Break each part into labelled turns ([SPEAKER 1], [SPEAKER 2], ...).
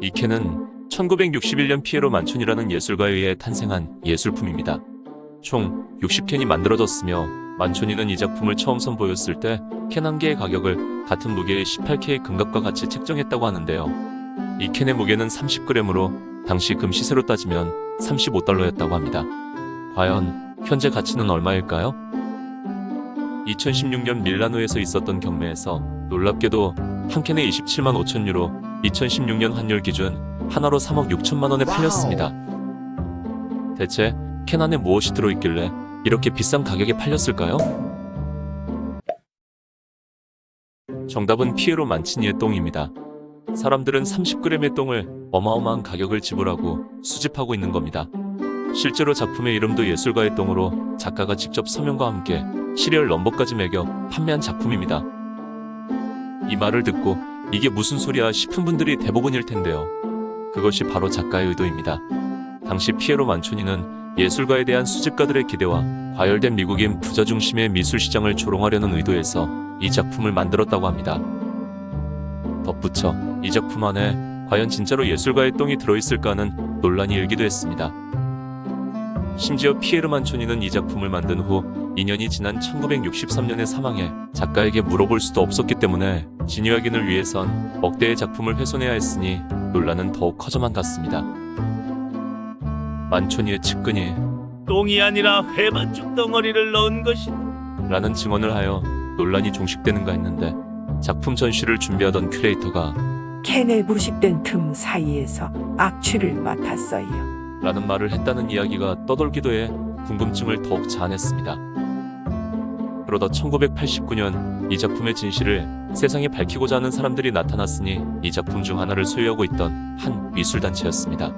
[SPEAKER 1] 이 캔은 1961년 피에로 만촌이라는 예술가에 의해 탄생한 예술품입니다. 총 60캔이 만들어졌으며 만촌이는 이 작품을 처음 선보였을 때 캔 한 개의 가격을 같은 무게의 18K의 금값과 같이 책정했다고 하는데요. 이 캔의 무게는 30g으로 당시 금 시세로 따지면 35달러였다고 합니다. 과연 현재 가치는 얼마일까요? 2016년 밀라노에서 있었던 경매에서 놀랍게도 한 캔에 27만 5천 유로, 2016년 환율 기준 하나로 3억 6천만 원에 팔렸습니다. 대체 캔 안에 무엇이 들어있길래 이렇게 비싼 가격에 팔렸을까요? 정답은 피에로 만치니의 똥입니다. 사람들은 30g의 똥을 어마어마한 가격을 지불하고 수집하고 있는 겁니다. 실제로 작품의 이름도 예술가의 똥으로 작가가 직접 서명과 함께 시리얼 넘버까지 매겨 판매한 작품입니다. 이 말을 듣고 이게 무슨 소리야 싶은 분들이 대부분일 텐데요. 그것이 바로 작가의 의도입니다. 당시 피에로 만초니는 예술가에 대한 수집가들의 기대와 과열된 미국인 부자 중심의 미술 시장을 조롱하려는 의도에서 이 작품을 만들었다고 합니다. 덧붙여 이 작품 안에 과연 진짜로 예술가의 똥이 들어있을까는 논란이 일기도 했습니다. 심지어 피에르 만초니는 이 작품을 만든 후 2년이 지난 1963년에 사망해 작가에게 물어볼 수도 없었기 때문에 진위 확인을 위해선 억대의 작품을 훼손해야 했으니 논란은 더욱 커져만 갔습니다. 만초니의 측근이
[SPEAKER 2] 똥이 아니라 회반죽 덩어리를 넣은 것이다.
[SPEAKER 1] 라는 증언을 하여 논란이 종식되는가 했는데 작품 전시를 준비하던 큐레이터가
[SPEAKER 3] 캔에 부식된 틈 사이에서 악취를 맡았어요.
[SPEAKER 1] 라는 말을 했다는 이야기가 떠돌기도 해 궁금증을 더욱 자아냈습니다. 그러다 1989년 이 작품의 진실을 세상에 밝히고자 하는 사람들이 나타났으니 이 작품 중 하나를 소유하고 있던 한 미술단체였습니다.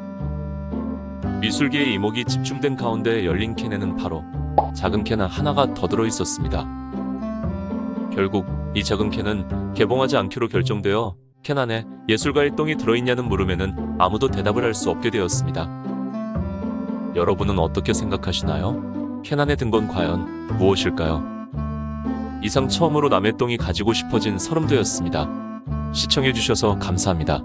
[SPEAKER 1] 미술계의 이목이 집중된 가운데 열린 캔에는 바로 작은 캔 하나가 더 들어 있었습니다. 결국 이 작은 캔은 개봉하지 않기로 결정되어 캔 안에 예술가의 똥이 들어있냐는 물음에는 아무도 대답을 할 수 없게 되었습니다. 여러분은 어떻게 생각하시나요? 캔 안에 든 건 과연 무엇일까요? 이상 처음으로 남의 똥이 가지고 싶어진 서름도였습니다. 시청해주셔서 감사합니다.